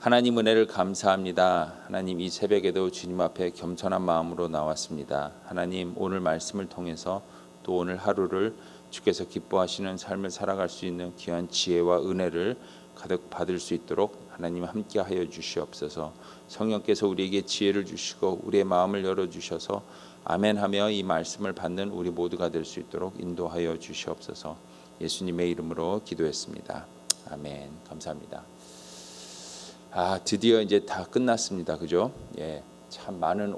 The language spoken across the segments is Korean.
하나님 은혜를 감사합니다. 하나님 이 새벽에도 주님 앞에 겸손한 마음으로 나왔습니다. 하나님 오늘 말씀을 통해서 또 오늘 하루를 주께서 기뻐하시는 삶을 살아갈 수 있는 귀한 지혜와 은혜를 가득 받을 수 있도록 하나님 함께하여 주시옵소서. 성령께서 우리에게 지혜를 주시고 우리의 마음을 열어 주셔서 아멘하며 이 말씀을 받는 우리 모두가 될 수 있도록 인도하여 주시옵소서. 예수님의 이름으로 기도했습니다. 아멘. 감사합니다. 아 드디어 이제 다 끝났습니다. 그죠? 예, 참 많은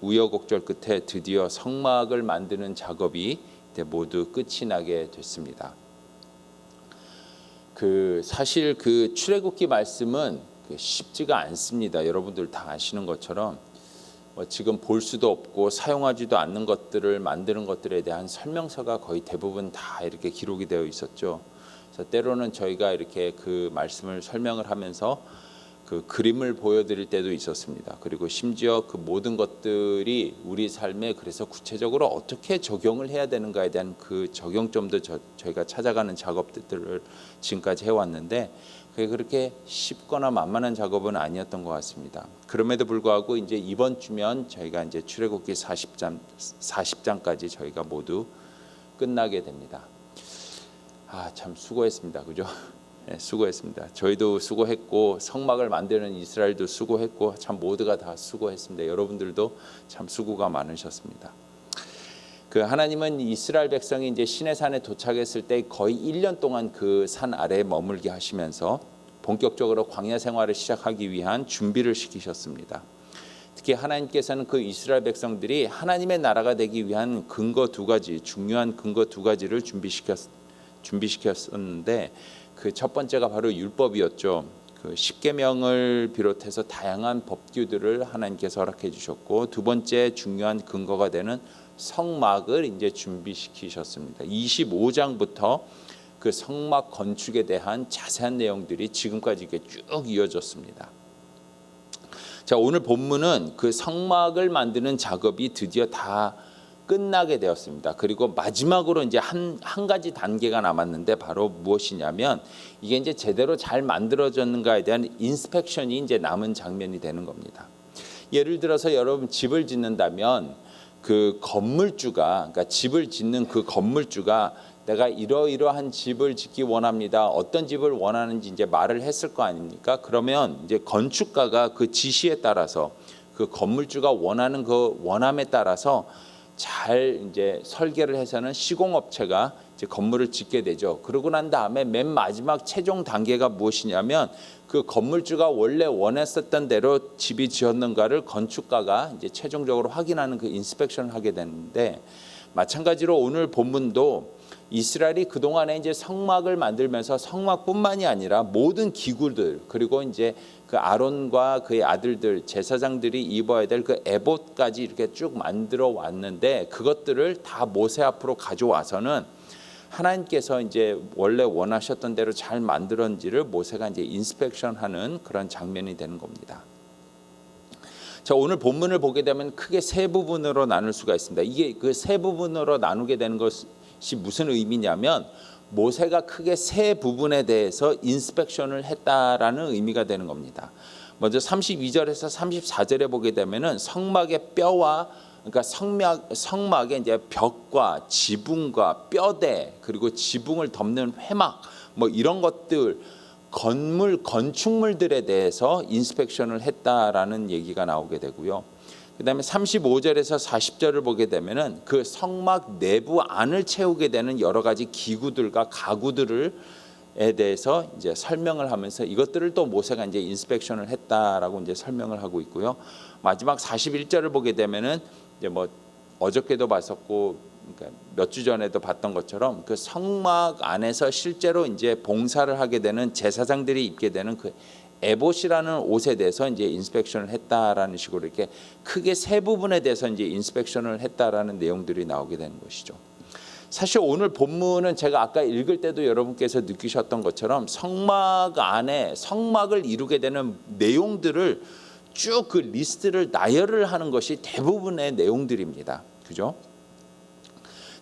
우여곡절 끝에 드디어 성막을 만드는 작업이 모두 끝이 나게 됐습니다. 그 사실 그 출애굽기 말씀은 그 쉽지가 않습니다. 여러분들 다 아시는 것처럼 뭐 지금 볼 수도 없고 사용하지도 않는 것들을 만드는 것들에 대한 설명서가 거의 대부분 다 이렇게 기록이 되어 있었죠. 그래서 때로는 저희가 이렇게 그 말씀을 설명을 하면서 그 그림을 보여드릴 때도 있었습니다. 그리고 심지어 그 모든 것들이 우리 삶에 그래서 구체적으로 어떻게 적용을 해야 되는가에 대한 그 적용점도 저, 저희가 찾아가는 작업들을 지금까지 해왔는데 그게 그렇게 쉽거나 만만한 작업은 아니었던 것 같습니다. 그럼에도 불구하고 이제 이번 주면 저희가 이제 출애굽기 40장 40장까지 저희가 모두 끝나게 됩니다. 아 참 수고했습니다. 그죠? 네, 수고했습니다. 저희도 수고했고 성막을 만드는 이스라엘도 수고했고 참 모두가 다 수고했습니다. 여러분들도 참 수고가 많으셨습니다. 그 하나님은 이스라엘 백성이 이제 시내산에 도착했을 때 거의 1년 동안 그 산 아래에 머물게 하시면서 본격적으로 광야 생활을 시작하기 위한 준비를 시키셨습니다. 특히 하나님께서는 그 이스라엘 백성들이 하나님의 나라가 되기 위한 근거 두 가지, 중요한 근거 두 가지를 준비시켰 준비시켰었는데 그 첫 번째가 바로 율법이었죠. 그 십계명을 비롯해서 다양한 법규들을 하나님께서 허락해 주셨고 두 번째 중요한 근거가 되는 성막을 이제 준비시키셨습니다. 25장부터 그 성막 건축에 대한 자세한 내용들이 지금까지 이렇게 쭉 이어졌습니다. 자, 오늘 본문은 그 성막을 만드는 작업이 드디어 다 끝나게 되었습니다. 그리고 마지막으로 이제 한, 한 가지 단계가 남았는데 바로 무엇이냐면 이게 이제 제대로 잘 만들어졌는가에 대한 인스펙션이 이제 남은 장면이 되는 겁니다. 예를 들어서 여러분 집을 짓는다면 그 건물주가 그러니까 집을 짓는 그 건물주가 내가 이러이러한 집을 짓기 원합니다. 어떤 집을 원하는지 이제 말을 했을 거 아닙니까? 그러면 이제 건축가가 그 지시에 따라서 그 건물주가 원하는 그 원함에 따라서 잘 이제 설계를 해서는 시공업체가 이제 건물을 짓게 되죠. 그러고 난 다음에 맨 마지막 최종 단계가 무엇이냐면 그 건물주가 원래 원했었던 대로 집이 지었는가를 건축가가 이제 최종적으로 확인하는 그 인스펙션을 하게 되는데 마찬가지로 오늘 본문도 이스라엘이 그 동안에 이제 성막을 만들면서 성막뿐만이 아니라 모든 기구들 그리고 이제 그 아론과 그의 아들들 제사장들이 입어야 될 그 에봇까지 이렇게 쭉 만들어 왔는데 그것들을 다 모세 앞으로 가져와서는 하나님께서 이제 원래 원하셨던 대로 잘 만들었는지를 모세가 이제 인스펙션하는 그런 장면이 되는 겁니다. 자 오늘 본문을 보게 되면 크게 세 부분으로 나눌 수가 있습니다. 이게 그 세 부분으로 나누게 되는 것이 무슨 의미냐면 모세가 크게 세 부분에 대해서 인스펙션을 했다라는 의미가 되는 겁니다. 먼저 32절에서 34절에 보게 되면은 성막의 뼈와 그러니까 성막 성막의 이제 벽과 지붕과 뼈대 그리고 지붕을 덮는 회막 뭐 이런 것들 건물 건축물들에 대해서 인스펙션을 했다라는 얘기가 나오게 되고요. 그다음에 35절에서 40절을 보게 되면은 그 성막 내부 안을 채우게 되는 여러 가지 기구들과 가구들을 에 대해서 이제 설명을 하면서 이것들을 또 모세가 이제 인스펙션을 했다라고 이제 설명을 하고 있고요. 마지막 41절을 보게 되면은 이제 뭐 어저께도 봤었고 그러니까 몇 주 전에도 봤던 것처럼 그 성막 안에서 실제로 이제 봉사를 하게 되는 제사장들이 입게 되는 그 에봇이라는 옷에 대해서 이제 인스펙션을 했다라는 식으로 이렇게 크게 세 부분에 대해서 이제 인스펙션을 했다라는 내용들이 나오게 되는 것이죠. 사실 오늘 본문은 제가 아까 읽을 때도 여러분께서 느끼셨던 것처럼 성막 안에 성막을 이루게 되는 내용들을 쭉 그 리스트를 나열을 하는 것이 대부분의 내용들입니다. 그죠?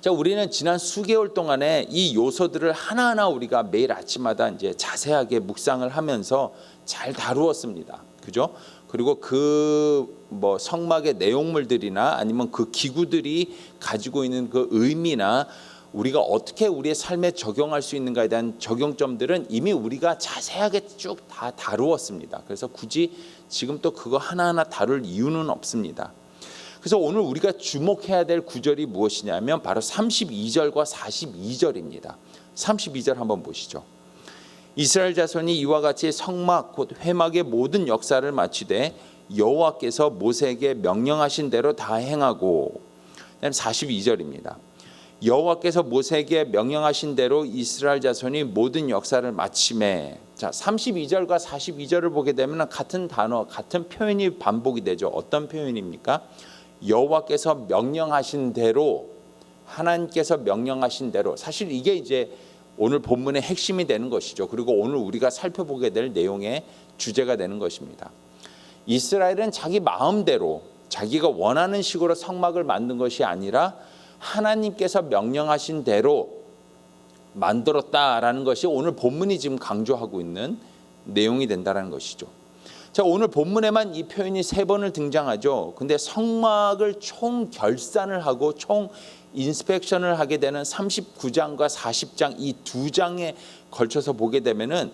자, 우리는 지난 수개월 동안에 이 요소들을 하나하나 우리가 매일 아침마다 이제 자세하게 묵상을 하면서 잘 다루었습니다. 그죠? 그리고 그 뭐 성막의 내용물들이나 아니면 그 기구들이 가지고 있는 그 의미나 우리가 어떻게 우리의 삶에 적용할 수 있는가에 대한 적용점들은 이미 우리가 자세하게 쭉 다 다루었습니다. 그래서 굳이 지금 또 그거 하나하나 다룰 이유는 없습니다. 그래서 오늘 우리가 주목해야 될 구절이 무엇이냐면 바로 32절과 42절입니다. 32절 한번 보시죠. 이스라엘 자손이 이와 같이 성막 곧 회막의 모든 역사를 마치되 여호와께서 모세에게 명령하신 대로 다 행하고 그다음 42절입니다. 여호와께서 모세에게 명령하신 대로 이스라엘 자손이 모든 역사를 마침에 자 32절과 42절을 보게 되면 같은 단어 같은 표현이 반복이 되죠. 어떤 표현입니까? 여호와께서 명령하신 대로 하나님께서 명령하신 대로 사실 이게 이제 오늘 본문의 핵심이 되는 것이죠. 그리고 오늘 우리가 살펴보게 될 내용의 주제가 되는 것입니다. 이스라엘은 자기 마음대로 자기가 원하는 식으로 성막을 만든 것이 아니라 하나님께서 명령하신 대로 만들었다라는 것이 오늘 본문이 지금 강조하고 있는 내용이 된다는 것이죠. 자, 오늘 본문에만 이 표현이 세 번을 등장하죠. 근데 성막을 총 결산을 하고 총 인스펙션을 하게 되는 39장과 40장 이 두 장에 걸쳐서 보게 되면은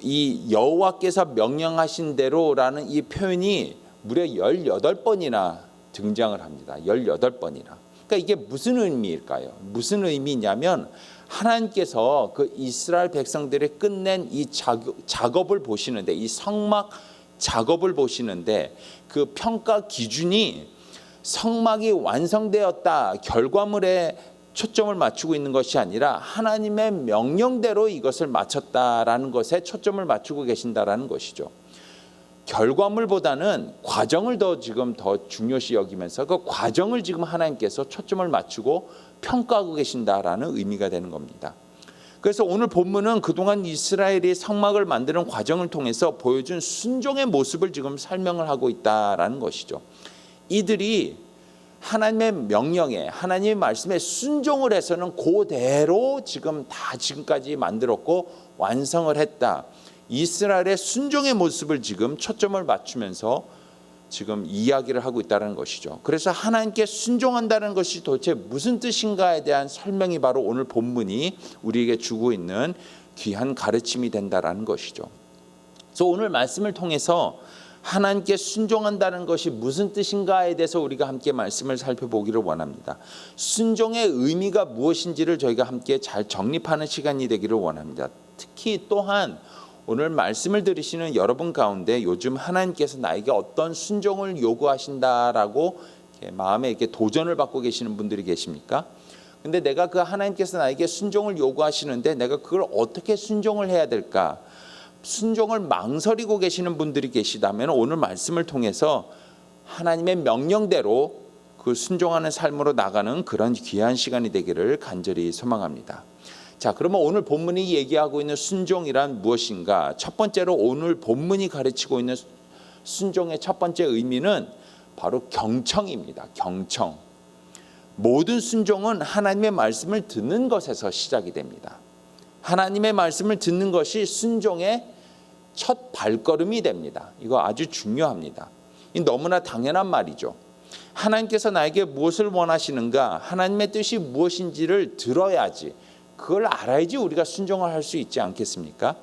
이 여호와께서 명령하신 대로라는 이 표현이 무려 18번이나 등장을 합니다. 18번이나. 그러니까 이게 무슨 의미일까요? 무슨 의미냐면 하나님께서 그 이스라엘 백성들이 끝낸 이 작업을 보시는데 이 성막 작업을 보시는데 그 평가 기준이 성막이 완성되었다 결과물에 초점을 맞추고 있는 것이 아니라 하나님의 명령대로 이것을 마쳤다라는 것에 초점을 맞추고 계신다라는 것이죠. 결과물보다는 과정을 더 지금 더 중요시 여기면서 그 과정을 지금 하나님께서 초점을 맞추고 평가하고 계신다라는 의미가 되는 겁니다. 그래서 오늘 본문은 그동안 이스라엘이 성막을 만드는 과정을 통해서 보여준 순종의 모습을 지금 설명을 하고 있다라는 것이죠. 이들이 하나님의 명령에 하나님의 말씀에 순종을 해서는 그대로 지금 다 지금까지 만들었고 완성을 했다. 이스라엘의 순종의 모습을 지금 초점을 맞추면서 지금 이야기를 하고 있다는 것이죠. 그래서 하나님께 순종한다는 것이 도대체 무슨 뜻인가에 대한 설명이 바로 오늘 본문이 우리에게 주고 있는 귀한 가르침이 된다라는 것이죠. 그래서 오늘 말씀을 통해서 하나님께 순종한다는 것이 무슨 뜻인가에 대해서 우리가 함께 말씀을 살펴보기를 원합니다. 순종의 의미가 무엇인지를 저희가 함께 잘 정립하는 시간이 되기를 원합니다. 특히 또한 오늘 말씀을 들으시는 여러분 가운데 요즘 하나님께서 나에게 어떤 순종을 요구하신다라고 마음에 이렇게 도전을 받고 계시는 분들이 계십니까? 근데 내가 그 하나님께서 나에게 순종을 요구하시는데 내가 그걸 어떻게 순종을 해야 될까? 순종을 망설이고 계시는 분들이 계시다면 오늘 말씀을 통해서 하나님의 명령대로 그 순종하는 삶으로 나가는 그런 귀한 시간이 되기를 간절히 소망합니다. 자, 그러면 오늘 본문이 얘기하고 있는 순종이란 무엇인가? 첫 번째로 오늘 본문이 가르치고 있는 순종의 첫 번째 의미는 바로 경청입니다. 경청. 모든 순종은 하나님의 말씀을 듣는 것에서 시작이 됩니다. 하나님의 말씀을 듣는 것이 순종의 첫 발걸음이 됩니다. 이거 아주 중요합니다. 너무나 당연한 말이죠. 하나님께서 나에게 무엇을 원하시는가, 하나님의 뜻이 무엇인지를 들어야지, 그걸 알아야지 우리가 순종을 할 수 있지 않겠습니까?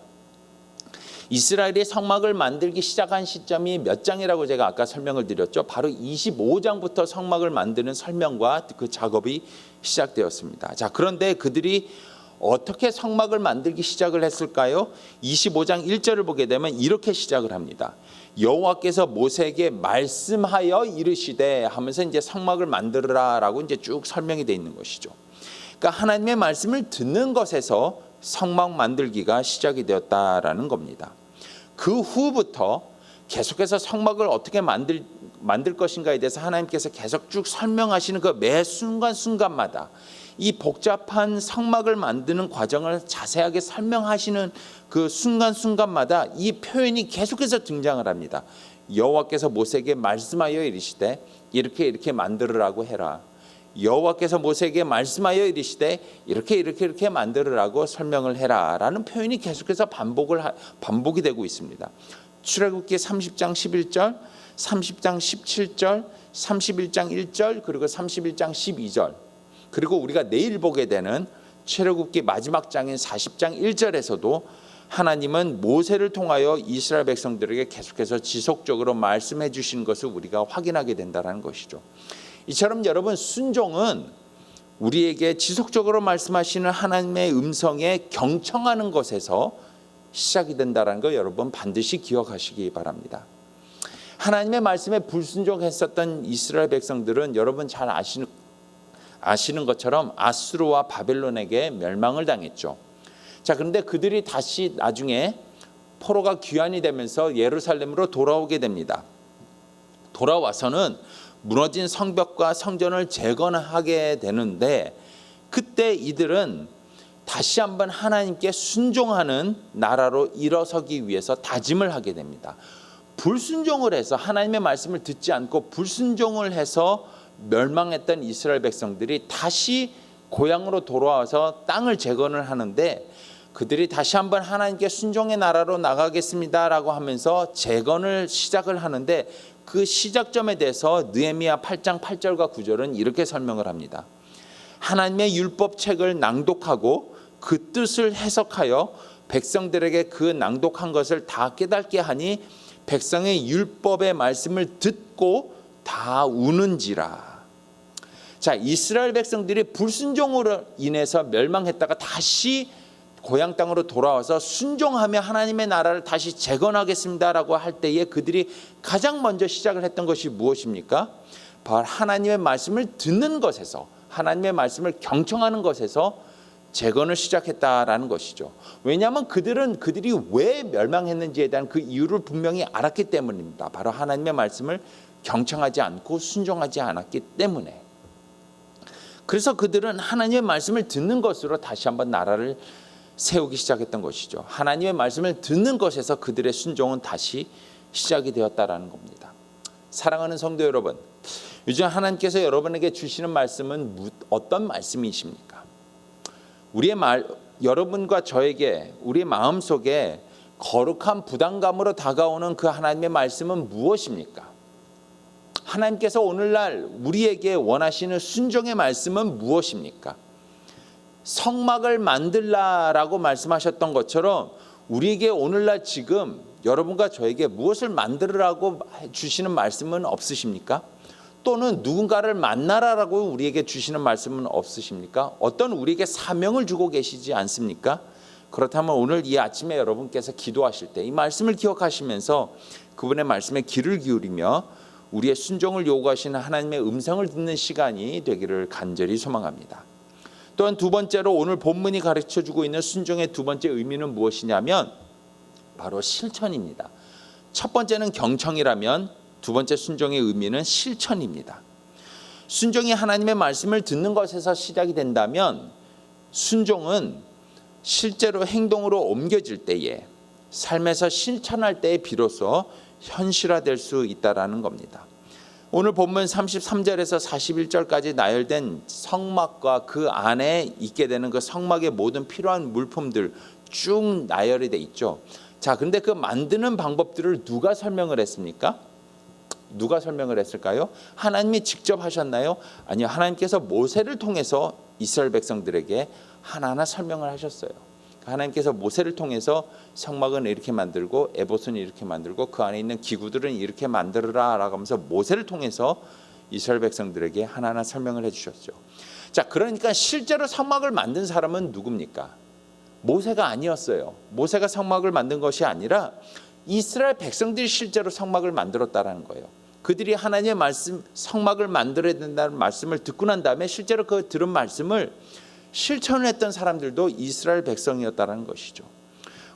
이스라엘이 성막을 만들기 시작한 시점이 몇 장이라고 제가 아까 설명을 드렸죠. 바로 25장부터 성막을 만드는 설명과 그 작업이 시작되었습니다. 자, 그런데 그들이 어떻게 성막을 만들기 시작을 했을까요? 25장 1절을 보게 되면 이렇게 시작을 합니다. 여호와께서 모세에게 말씀하여 이르시되 하면서 이제 성막을 만들으라라고 이제 쭉 설명이 돼 있는 것이죠. 그러니까 하나님의 말씀을 듣는 것에서 성막 만들기가 시작이 되었다라는 겁니다. 그 후부터 계속해서 성막을 어떻게 만들 만들 것인가에 대해서 하나님께서 계속 쭉 설명하시는 그 매 순간 순간마다 이 복잡한 성막을 만드는 과정을 자세하게 설명하시는 그 순간 순간마다 이 표현이 계속해서 등장을 합니다. 여호와께서 모세에게 말씀하여 이르시되 이렇게 이렇게 만들으라고 해라. 여호와께서 모세에게 말씀하여 이르시되 이렇게 이렇게 이렇게 만들으라고 설명을 해라라는 표현이 계속해서 반복을 하- 반복이 되고 있습니다. 출애굽기 30장 11절, 30장 17절, 31장 1절 그리고 31장 12절. 그리고 우리가 내일 보게 되는 출애굽기 마지막 장인 40장 1절에서도 하나님은 모세를 통하여 이스라엘 백성들에게 계속해서 지속적으로 말씀해 주신 것을 우리가 확인하게 된다는 것이죠. 이처럼 여러분 순종은 우리에게 지속적으로 말씀하시는 하나님의 음성에 경청하는 것에서 시작이 된다는 거 여러분 반드시 기억하시기 바랍니다. 하나님의 말씀에 불순종했었던 이스라엘 백성들은 여러분 잘 아시는 아시는 것처럼 아수르와 바벨론에게 멸망을 당했죠. 자, 그런데 그들이 다시 나중에 포로가 귀환이 되면서 예루살렘으로 돌아오게 됩니다. 돌아와서는 무너진 성벽과 성전을 재건하게 되는데 그때 이들은 다시 한번 하나님께 순종하는 나라로 일어서기 위해서 다짐을 하게 됩니다. 불순종을 해서 하나님의 말씀을 듣지 않고 불순종을 해서 멸망했던 이스라엘 백성들이 다시 고향으로 돌아와서 땅을 재건을 하는데 그들이 다시 한번 하나님께 순종의 나라로 나가겠습니다라고 하면서 재건을 시작을 하는데 그 시작점에 대해서 느헤미야 8장 8절과 9절은 이렇게 설명을 합니다. 하나님의 율법 책을 낭독하고 그 뜻을 해석하여 백성들에게 그 낭독한 것을 다 깨닫게 하니 백성의 율법의 말씀을 듣고 다 우는지라. 자, 이스라엘 백성들이 불순종으로 인해서 멸망했다가 다시 고향 땅으로 돌아와서 순종하며 하나님의 나라를 다시 재건하겠습니다라고 할 때에 그들이 가장 먼저 시작을 했던 것이 무엇입니까? 바로 하나님의 말씀을 듣는 것에서 하나님의 말씀을 경청하는 것에서 재건을 시작했다라는 것이죠. 왜냐하면 그들은 그들이 왜 멸망했는지에 대한 그 이유를 분명히 알았기 때문입니다. 바로 하나님의 말씀을 경청하지 않고 순종하지 않았기 때문에. 그래서 그들은 하나님의 말씀을 듣는 것으로 다시 한번 나라를 세우기 시작했던 것이죠. 하나님의 말씀을 듣는 것에서 그들의 순종은 다시 시작이 되었다라는 겁니다. 사랑하는 성도 여러분, 요즘 하나님께서 여러분에게 주시는 말씀은 무- 어떤 말씀이십니까? 우리의 말 여러분과 저에게 우리 마음 속에 거룩한 부담감으로 다가오는 그 하나님의 말씀은 무엇입니까? 하나님께서 오늘날 우리에게 원하시는 순종의 말씀은 무엇입니까? 성막을 만들라라고 말씀하셨던 것처럼 우리에게 오늘날 지금 여러분과 저에게 무엇을 만들으라고 주시는 말씀은 없으십니까? 또는 누군가를 만나라라고 우리에게 주시는 말씀은 없으십니까? 어떤 우리에게 사명을 주고 계시지 않습니까? 그렇다면 오늘 이 아침에 여러분께서 기도하실 때 이 말씀을 기억하시면서 그분의 말씀에 귀를 기울이며 우리의 순종을 요구하시는 하나님의 음성을 듣는 시간이 되기를 간절히 소망합니다. 또한 두 번째로 오늘 본문이 가르쳐 주고 있는 순종의 두 번째 의미는 무엇이냐면 바로 실천입니다. 첫 번째는 경청이라면 두 번째 순종의 의미는 실천입니다. 순종이 하나님의 말씀을 듣는 것에서 시작이 된다면 순종은 실제로 행동으로 옮겨질 때에 삶에서 실천할 때에 비로소 현실화될 수 있다라는 겁니다. 오늘 본문 33절에서 41절까지 나열된 성막과 그 안에 있게 되는 그 성막의 모든 필요한 물품들 쭉 나열이 돼 있죠. 자, 근데 그 만드는 방법들을 누가 설명을 했습니까? 누가 설명을 했을까요? 하나님이 직접 하셨나요? 아니요. 하나님께서 모세를 통해서 이스라엘 백성들에게 하나하나 설명을 하셨어요. 하나님께서 모세를 통해서 성막은 이렇게 만들고 에봇은 이렇게 만들고 그 안에 있는 기구들은 이렇게 만들어라라고 하면서 모세를 통해서 이스라엘 백성들에게 하나하나 설명을 해 주셨죠. 자, 그러니까 실제로 성막을 만든 사람은 누굽니까? 모세가 아니었어요. 모세가 성막을 만든 것이 아니라 이스라엘 백성들이 실제로 성막을 만들었다라는 거예요. 그들이 하나님의 말씀 성막을 만들어야 된다는 말씀을 듣고 난 다음에 실제로 그 들은 말씀을 실천을 했던 사람들도 이스라엘 백성이었다는 것이죠.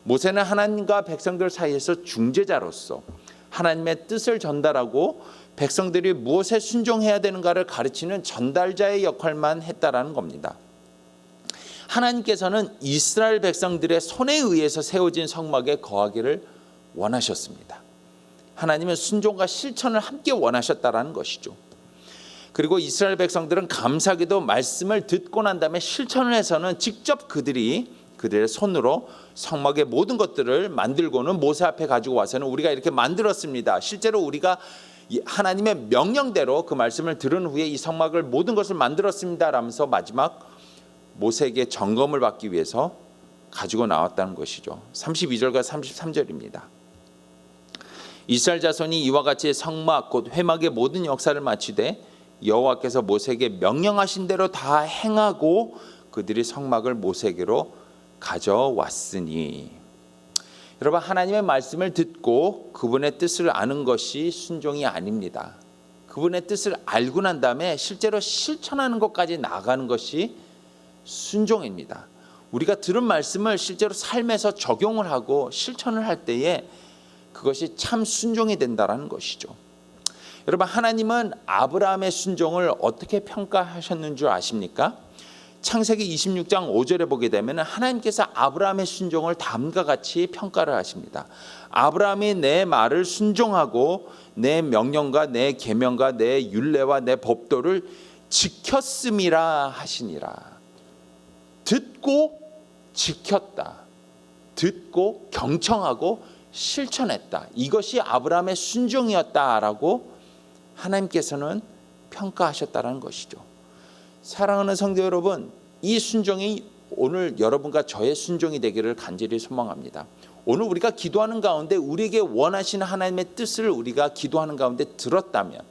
모세는 하나님과 백성들 사이에서 중재자로서 하나님의 뜻을 전달하고 백성들이 무엇에 순종해야 되는가를 가르치는 전달자의 역할만 했다라는 겁니다. 하나님께서는 이스라엘 백성들의 손에 의해서 세워진 성막에 거하기를 원하셨습니다. 하나님은 순종과 실천을 함께 원하셨다라는 것이죠. 그리고 이스라엘 백성들은 감사하게도 말씀을 듣고 난 다음에 실천을 해서는 직접 그들이 그들의 손으로 성막의 모든 것들을 만들고는 모세 앞에 가지고 와서는 우리가 이렇게 만들었습니다. 실제로 우리가 이 하나님의 명령대로 그 말씀을 들은 후에 이 성막을 모든 것을 만들었습니다 라면서 마지막 모세에게 점검을 받기 위해서 가지고 나왔다는 것이죠. 32절과 33절입니다. 이스라엘 자손이 이와 같이 성막 곧 회막의 모든 역사를 마치되 여호와께서 모세에게 명령하신 대로 다 행하고 그들이 성막을 모세에게로 가져왔으니 여러분 하나님의 말씀을 듣고 그분의 뜻을 아는 것이 순종이 아닙니다. 그분의 뜻을 알고 난 다음에 실제로 실천하는 것까지 나가는 것이 순종입니다. 우리가 들은 말씀을 실제로 삶에서 적용을 하고 실천을 할 때에 그것이 참 순종이 된다라는 것이죠. 여러분 하나님은 아브라함의 순종을 어떻게 평가하셨는 줄 아십니까? 창세기 26장 5절에 보게 되면 하나님께서 아브라함의 순종을 다음과 같이 평가를 하십니다. 아브라함이 내 말을 순종하고 내 명령과 내 계명과 내 율례와 내 법도를 지켰음이라 하시니라. 듣고 지켰다. 듣고 경청하고 실천했다. 이것이 아브라함의 순종이었다라고 하나님께서는 평가하셨다는 것이죠. 사랑하는 성도 여러분, 이 순종이 오늘 여러분과 저의 순종이 되기를 간절히 소망합니다. 오늘 우리가 기도하는 가운데 우리에게 원하시는 하나님의 뜻을 우리가 기도하는 가운데 들었다면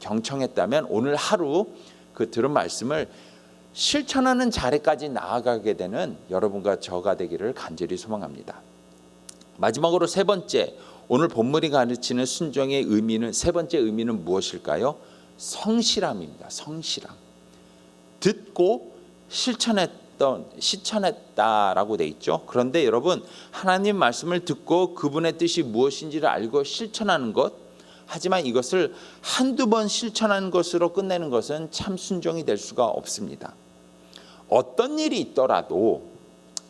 경청했다면 오늘 하루 그 들은 말씀을 실천하는 자리까지 나아가게 되는 여러분과 저가 되기를 간절히 소망합니다. 마지막으로 세 번째 오늘 본문이 가르치는 순종의 의미는 세 번째 의미는 무엇일까요? 성실함입니다. 성실함. 듣고 실천했던 실천했다라고 돼 있죠. 그런데 여러분 하나님 말씀을 듣고 그분의 뜻이 무엇인지를 알고 실천하는 것 하지만 이것을 한두 번 실천하는 것으로 끝내는 것은 참 순종이 될 수가 없습니다. 어떤 일이 있더라도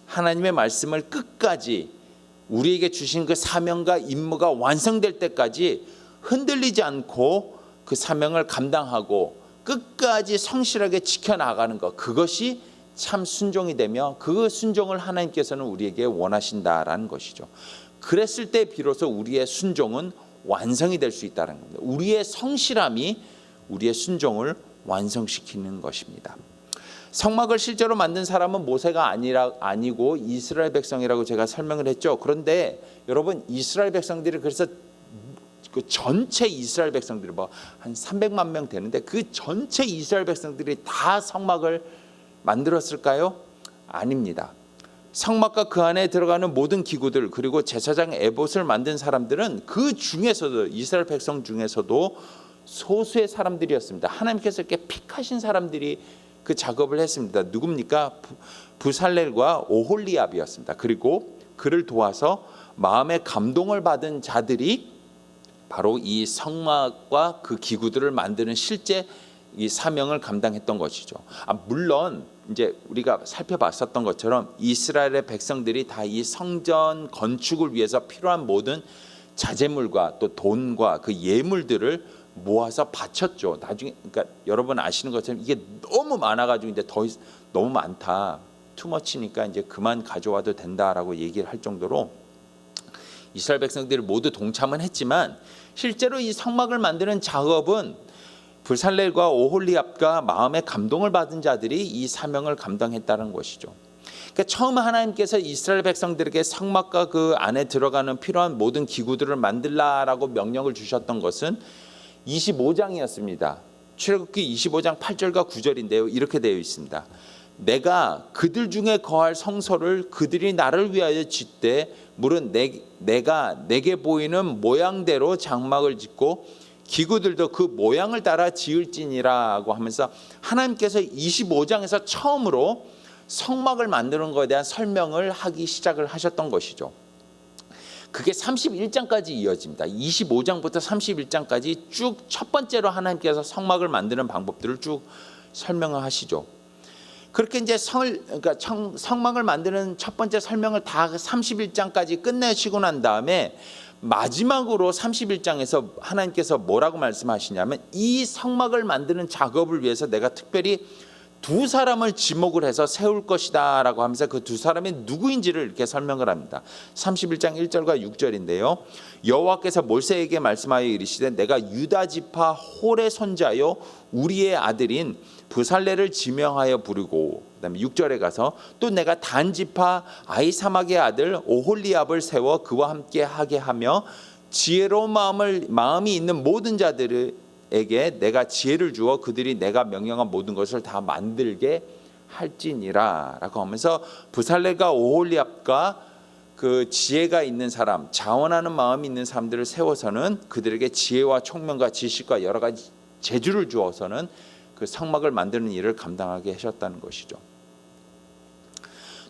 하나님의 말씀을 끝까지 우리에게 주신 그 사명과 임무가 완성될 때까지 흔들리지 않고 그 사명을 감당하고 끝까지 성실하게 지켜나가는 것 그것이 참 순종이 되며 그 순종을 하나님께서는 우리에게 원하신다라는 것이죠. 그랬을 때 비로소 우리의 순종은 완성이 될 수 있다는 겁니다. 우리의 성실함이 우리의 순종을 완성시키는 것입니다. 성막을 실제로 만든 사람은 모세가 아니라 아니고 이스라엘 백성이라고 제가 설명을 했죠. 그런데 여러분 이스라엘 백성들이 그래서 그 전체 이스라엘 백성들이 뭐 한 300만 명 되는데 그 전체 이스라엘 백성들이 다 성막을 만들었을까요? 아닙니다. 성막과 그 안에 들어가는 모든 기구들 그리고 제사장 에봇을 만든 사람들은 그 중에서도 이스라엘 백성 중에서도 소수의 사람들이었습니다. 하나님께서 이렇게 픽하신 사람들이 그 작업을 했습니다. 누굽니까? 부살렐과 오홀리압이었습니다. 그리고 그를 도와서 마음의 감동을 받은 자들이 바로 이 성막과 그 기구들을 만드는 실제 이 사명을 감당했던 것이죠. 아, 물론 이제 우리가 살펴봤었던 것처럼 이스라엘의 백성들이 다 이 성전 건축을 위해서 필요한 모든 자재물과 또 돈과 그 예물들을 모아서 바쳤죠. 나중에 그러니까 여러분 아시는 것처럼 이게 너무 많아가지고 이제 더 너무 많다, 투머치니까 이제 그만 가져와도 된다라고 얘기를 할 정도로 이스라엘 백성들이 모두 동참은 했지만 실제로 이 성막을 만드는 작업은 불살렐과 오홀리압과 마음의 감동을 받은 자들이 이 사명을 감당했다는 것이죠. 그러니까 처음 하나님께서 이스라엘 백성들에게 성막과 그 안에 들어가는 필요한 모든 기구들을 만들라라고 명령을 주셨던 것은 25장이었습니다. 출애굽기 25장 8절과 9절인데요. 이렇게 되어 있습니다. 내가 그들 중에 거할 성소를 그들이 나를 위하여 짓되 물은 내, 내가 내게 보이는 모양대로 장막을 짓고 기구들도 그 모양을 따라 지을지니라고 하면서 하나님께서 25장에서 처음으로 성막을 만드는 것에 대한 설명을 하기 시작을 하셨던 것이죠. 그게 31장까지 이어집니다. 25장부터 31장까지 쭉 첫 번째로 하나님께서 성막을 만드는 방법들을 쭉 설명을 하시죠. 그렇게 이제 그러니까 성, 성막을 만드는 첫 번째 설명을 다 31장까지 끝내시고 난 다음에 마지막으로 31장에서 하나님께서 뭐라고 말씀하시냐면 이 성막을 만드는 작업을 위해서 내가 특별히 두 사람을 지목을 해서 세울 것이다 라고 하면서 그 두 사람이 누구인지를 이렇게 설명을 합니다. 31장 1절과 6절인데요. 여호와께서 몰세에게 말씀하여 이르시되 내가 유다 지파 홀의 손자요 우리의 아들인 부살레를 지명하여 부르고 그다음에 6절에 가서 또 내가 단 지파 아이사막의 아들 오홀리압을 세워 그와 함께 하게 하며 지혜로운 마음을 마음이 있는 모든 자들을 에게 내가 지혜를 주어 그들이 내가 명령한 모든 것을 다 만들게 할지니라라고 하면서 부살레가 오홀리압과 그 지혜가 있는 사람, 자원하는 마음이 있는 사람들을 세워서는 그들에게 지혜와 총명과 지식과 여러 가지 재주를 주어서는 그 성막을 만드는 일을 감당하게 하셨다는 것이죠.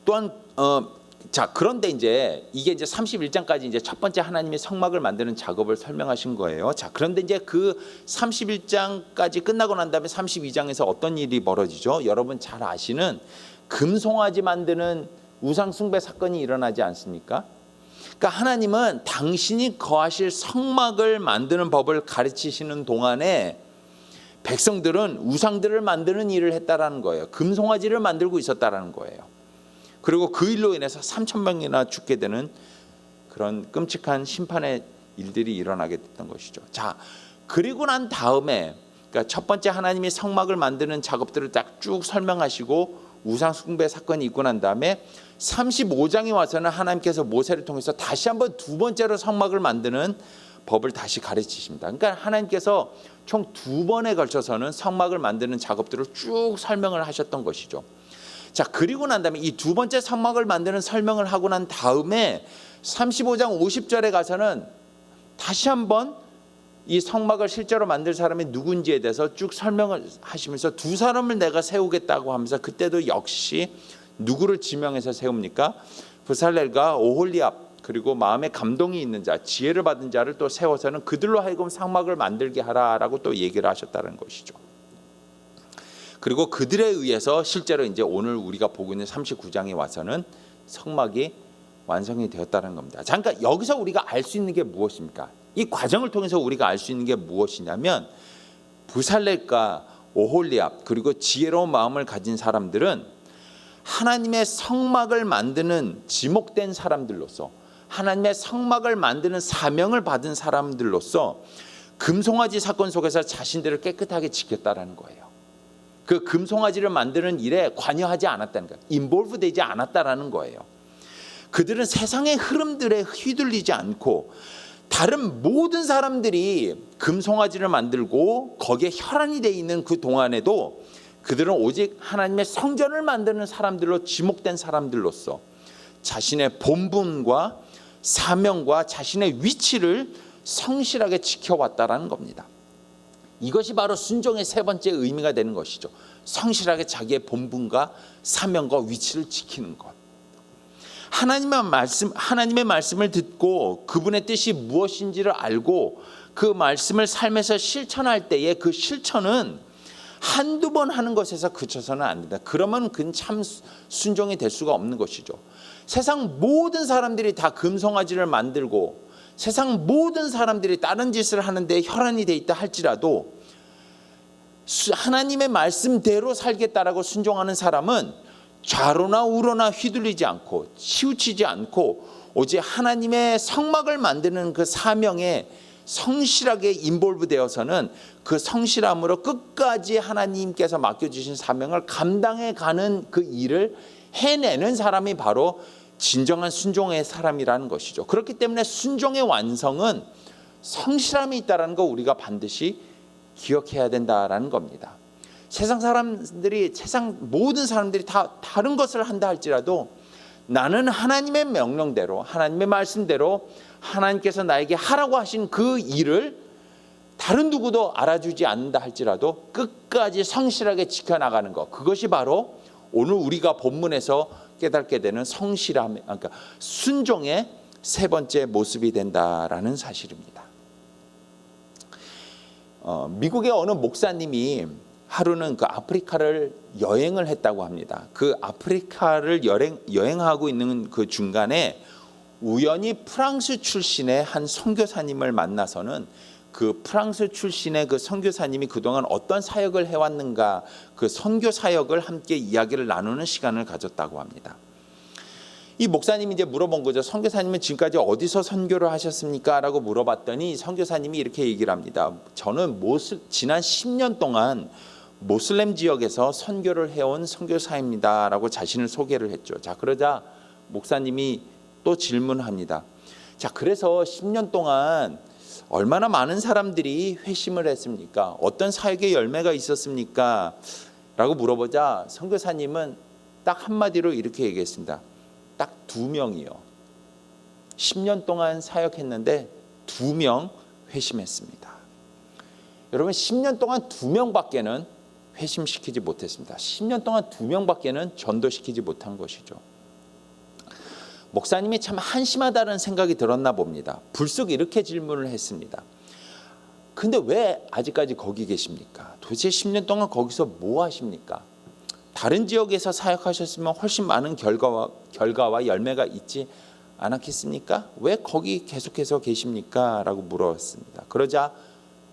또한 어, 자 그런데 이제 이게 이제 31장까지 이제 첫 번째 하나님의 성막을 만드는 작업을 설명하신 거예요. 자 그런데 이제 그 31장까지 끝나고 난 다음에 32장에서 어떤 일이 벌어지죠? 여러분 잘 아시는 금송아지 만드는 우상 숭배 사건이 일어나지 않습니까? 그러니까 하나님은 당신이 거하실 성막을 만드는 법을 가르치시는 동안에 백성들은 우상들을 만드는 일을 했다라는 거예요. 금송아지를 만들고 있었다라는 거예요. 그리고 그 일로 인해서 3천 명이나 죽게 되는 그런 끔찍한 심판의 일들이 일어나게 됐던 것이죠. 자, 그리고 난 다음에 그러니까 첫 번째 하나님이 성막을 만드는 작업들을 딱 쭉 설명하시고 우상 숭배 사건이 있고 난 다음에 35장에 와서는 하나님께서 모세를 통해서 다시 한번 두 번째로 성막을 만드는 법을 다시 가르치십니다. 그러니까 하나님께서 총 두 번에 걸쳐서는 성막을 만드는 작업들을 쭉 설명을 하셨던 것이죠. 자, 그리고 난 다음에 이 두 번째 성막을 만드는 설명을 하고 난 다음에 35장 50절에 가서는 다시 한번 이 성막을 실제로 만들 사람이 누군지에 대해서 쭉 설명을 하시면서 두 사람을 내가 세우겠다고 하면서 그때도 역시 누구를 지명해서 세웁니까? 부살렐과 오홀리압 그리고 마음에 감동이 있는 자, 지혜를 받은 자를 또 세워서는 그들로 하여금 성막을 만들게 하라라고 또 얘기를 하셨다는 것이죠. 그리고 그들에 의해서 실제로 이제 오늘 우리가 보고 있는 39장에 와서는 성막이 완성이 되었다는 겁니다. 잠깐 여기서 우리가 알 수 있는 게 무엇입니까? 이 과정을 통해서 우리가 알 수 있는 게 무엇이냐면 부살렐과 오홀리압 그리고 지혜로운 마음을 가진 사람들은 하나님의 성막을 만드는 지목된 사람들로서 하나님의 성막을 만드는 사명을 받은 사람들로서 금송아지 사건 속에서 자신들을 깨끗하게 지켰다라는 거예요. 그 금송아지를 만드는 일에 관여하지 않았다는 거예요. 인볼브 되지 않았다라는 거예요. 그들은 세상의 흐름들에 휘둘리지 않고 다른 모든 사람들이 금송아지를 만들고 거기에 혈안이 돼 있는 그 동안에도 그들은 오직 하나님의 성전을 만드는 사람들로 지목된 사람들로서 자신의 본분과 사명과 자신의 위치를 성실하게 지켜왔다라는 겁니다. 이것이 바로 순종의 세 번째 의미가 되는 것이죠. 성실하게 자기의 본분과 사명과 위치를 지키는 것. 하나님의 말씀 하나님의 말씀을 듣고 그분의 뜻이 무엇인지를 알고 그 말씀을 삶에서 실천할 때에 그 실천은 한두 번 하는 것에서 그쳐서는 안 된다. 그러면 그건 참 순종이 될 수가 없는 것이죠. 세상 모든 사람들이 다 금송아지를 만들고 세상 모든 사람들이 다른 짓을 하는데 혈안이 돼 있다 할지라도 하나님의 말씀대로 살겠다라고 순종하는 사람은 좌로나 우로나 휘둘리지 않고 치우치지 않고 오직 하나님의 성막을 만드는 그 사명에 성실하게 인볼브 되어서는 그 성실함으로 끝까지 하나님께서 맡겨주신 사명을 감당해 가는 그 일을 해내는 사람이 바로 진정한 순종의 사람이라는 것이죠. 그렇기 때문에 순종의 완성은 성실함이 있다라는 거 우리가 반드시 기억해야 된다라는 겁니다. 세상 사람들이 세상 모든 사람들이 다 다른 것을 한다 할지라도 나는 하나님의 명령대로 하나님의 말씀대로 하나님께서 나에게 하라고 하신 그 일을 다른 누구도 알아주지 않는다 할지라도 끝까지 성실하게 지켜나가는 것 그것이 바로 오늘 우리가 본문에서 깨닫게 되는 성실함 그러니까 순종의 세 번째 모습이 된다라는 사실입니다. 어, 미국의 어느 목사님이 하루는 그 아프리카를 여행을 했다고 합니다. 그 아프리카를 여행 여행하고 있는 그 중간에 우연히 프랑스 출신의 한 선교사님을 만나서는 그 프랑스 출신의 그 선교사님이 그동안 어떤 사역을 해왔는가 그 선교 사역을 함께 이야기를 나누는 시간을 가졌다고 합니다. 이 목사님이 이제 물어본 거죠. 선교사님은 지금까지 어디서 선교를 하셨습니까?라고 물어봤더니 선교사님이 이렇게 얘기를 합니다. 저는 모슬, 지난 10년 동안 모슬렘 지역에서 선교를 해온 선교사입니다 라고 자신을 소개를 했죠. 자 그러자 목사님이 또 질문합니다. 자 그래서 10년 동안 얼마나 많은 사람들이 회심을 했습니까? 어떤 사역의 열매가 있었습니까? 라고 물어보자 선교사님은 딱 한마디로 이렇게 얘기했습니다. 딱 두 명이요. 10년 동안 사역했는데 두 명 회심했습니다. 여러분 10년 동안 두 명밖에는 회심시키지 못했습니다. 10년 동안 두 명밖에는 전도시키지 못한 것이죠. 목사님이 참 한심하다는 생각이 들었나 봅니다. 불쑥 이렇게 질문을 했습니다. 근데 왜 아직까지 거기 계십니까? 도대체 10년 동안 거기서 뭐 하십니까? 다른 지역에서 사역하셨으면 훨씬 많은 결과와 결과와 열매가 있지 않았겠습니까? 왜 거기 계속해서 계십니까? 라고 물었습니다. 그러자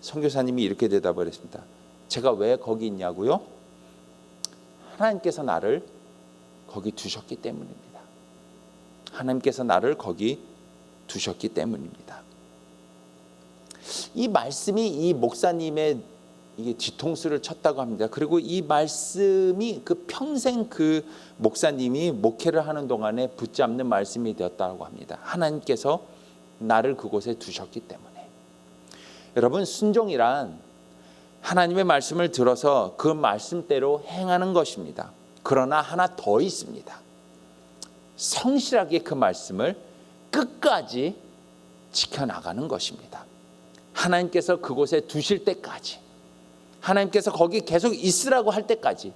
선교사님이 이렇게 대답을 했습니다. 제가 왜 거기 있냐고요? 하나님께서 나를 거기 두셨기 때문입니다. 하나님께서 나를 거기 두셨기 때문입니다. 이 말씀이 이 목사님의 이게 뒤통수를 쳤다고 합니다. 그리고 이 말씀이 그 평생 그 목사님이 목회를 하는 동안에 붙잡는 말씀이 되었다고 합니다. 하나님께서 나를 그곳에 두셨기 때문에. 여러분 순종이란 하나님의 말씀을 들어서 그 말씀대로 행하는 것입니다. 그러나 하나 더 있습니다. 성실하게 그 말씀을 끝까지 지켜나가는 것입니다. 하나님께서 그곳에 두실 때까지 하나님께서 거기 계속 있으라고 할 때까지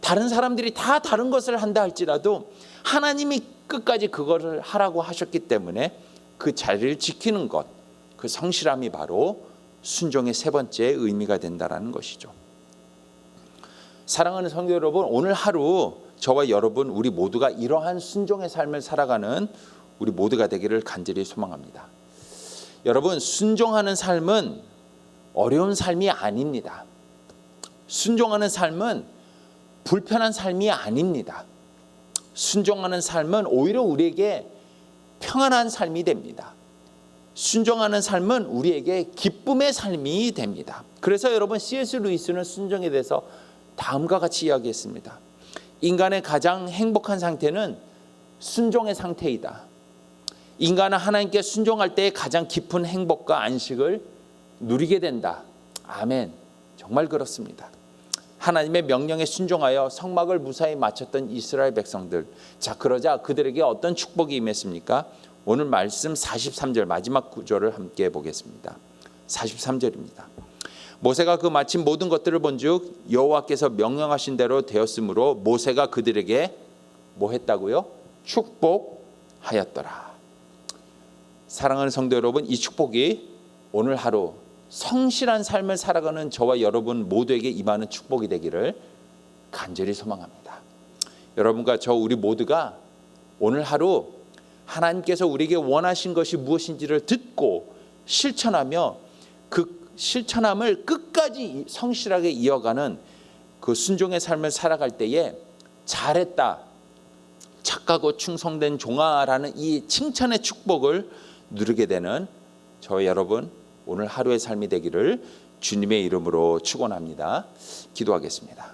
다른 사람들이 다 다른 것을 한다 할지라도 하나님이 끝까지 그것을 하라고 하셨기 때문에 그 자리를 지키는 것, 그 성실함이 바로 순종의 세 번째 의미가 된다라는 것이죠. 사랑하는 성도 여러분, 오늘 하루 저와 여러분 우리 모두가 이러한 순종의 삶을 살아가는 우리 모두가 되기를 간절히 소망합니다. 여러분, 순종하는 삶은 어려운 삶이 아닙니다. 순종하는 삶은 불편한 삶이 아닙니다. 순종하는 삶은 오히려 우리에게 평안한 삶이 됩니다. 순종하는 삶은 우리에게 기쁨의 삶이 됩니다. 그래서 여러분 C.S. 루이스는 순종에 대해서 다음과 같이 이야기했습니다. 인간의 가장 행복한 상태는 순종의 상태이다. 인간은 하나님께 순종할 때 가장 깊은 행복과 안식을 누리게 된다. 아멘. 정말 그렇습니다. 하나님의 명령에 순종하여 성막을 무사히 마쳤던 이스라엘 백성들. 자, 그러자 그들에게 어떤 축복이 임했습니까? 오늘 말씀 43절 마지막 구절을 함께 보겠습니다. 43절입니다. 모세가 그 마친 모든 것들을 본즉 여호와께서 명령하신 대로 되었으므로 모세가 그들에게 뭐 했다고요? 축복하였더라. 사랑하는 성도 여러분, 이 축복이 오늘 하루 성실한 삶을 살아가는 저와 여러분 모두에게 임하는 축복이 되기를 간절히 소망합니다. 여러분과 저 우리 모두가 오늘 하루 하나님께서 우리에게 원하신 것이 무엇인지를 듣고 실천하며 그 실천함을 끝까지 성실하게 이어가는 그 순종의 삶을 살아갈 때에 잘했다. 착하고 충성된 종아라는 이 칭찬의 축복을 누리게 되는 저 여러분 오늘 하루의 삶이 되기를 주님의 이름으로 축원합니다. 기도하겠습니다.